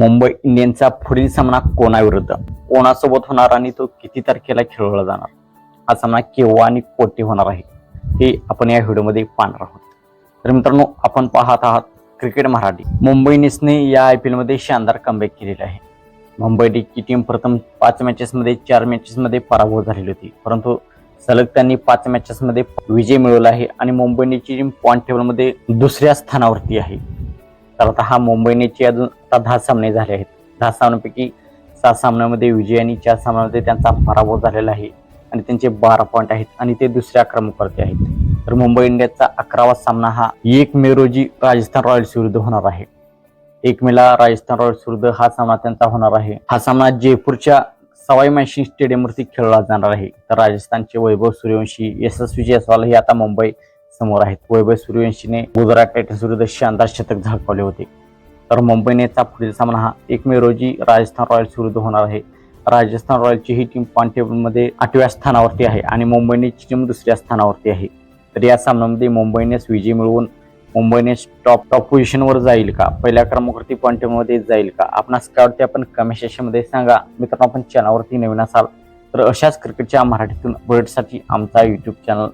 मुंबई इंडियन्सचा पुढील सामना कोणाविरुद्ध? कोणासोबत होणार आणि तो किती तारखेला खेळवला जाणार? हा सामना केव्हा आणि कोठे होणार आहे? हे आपण या व्हिडिओमध्ये पाहणार आहोत. तर मित्रांनो आपण पाहत आहात क्रिकेट मराठी. मुंबई इंडियन्सने या आय पी एलमध्ये शानदार कमबॅक केलेला आहे. मुंबई ही टीम प्रथम पाच मॅचेसमध्ये चार मॅचेसमध्ये पराभूत झालेली होती. परंतु सलग त्यांनी पाच मॅचेसमध्ये विजय मिळवला आहे आणि मुंबई इंडियन्सची टीम पॉईंट टेबलमध्ये दुसऱ्या स्थानावरती आहे. तर आता हा मुंबई अजून आता दहा सामने झाले आहेत. दहा सामन्यांपैकी सहा सामन्यामध्ये विजय आणि चार सामन्यामध्ये त्यांचा पराभव झालेला आहे आणि त्यांचे बारा पॉईंट आहेत आणि ते दुसऱ्या क्रमांकावरती आहेत. तर मुंबई इंडियन्सचा अकरावा सामना हा एक मे रोजी राजस्थान रॉयल्स विरुद्ध होणार आहे. एक मेला राजस्थान रॉयल्स विरुद्ध हा सामना त्यांचा होणार आहे. हा सामना जयपूरच्या सवाई मॅशिंग स्टेडियमवरती खेळला जाणार आहे. तर राजस्थानचे वैभव सूर्यवंशी यशस्वी जयस्वाल हे आता मुंबई समोर आहेत. वैभव सूर्यवंशीने गुजरात टायटन्स विरुद्ध शानदार शतक झळकावले होते. तर मुंबईनेचा पुढील सामना हा एक मे रोजी राजस्थान रॉयल्स विरुद्ध होणार आहे. राजस्थान रॉयल्सची ही टीम पॉईंट टेबलमध्ये आठव्या स्थानावरती आहे आणि मुंबईनेची टीम दुसऱ्या स्थानावरती आहे. तर या सामन्यामध्ये मुंबईनेच विजय मिळवून मुंबईने टॉप टॉप पोझिशनवर जाईल का? पहिल्या क्रमांकावरती पॉईंट टेबलमध्ये जाईल का? आपणास काय वाटते आपण कमेंट सेक्शनमध्ये सांगा. मित्रांनो आपण चॅनलवरती नवीन असाल तर अशाच क्रिकेटच्या मराठीतून बुलेटसाठी आमचा यूट्यूब चॅनल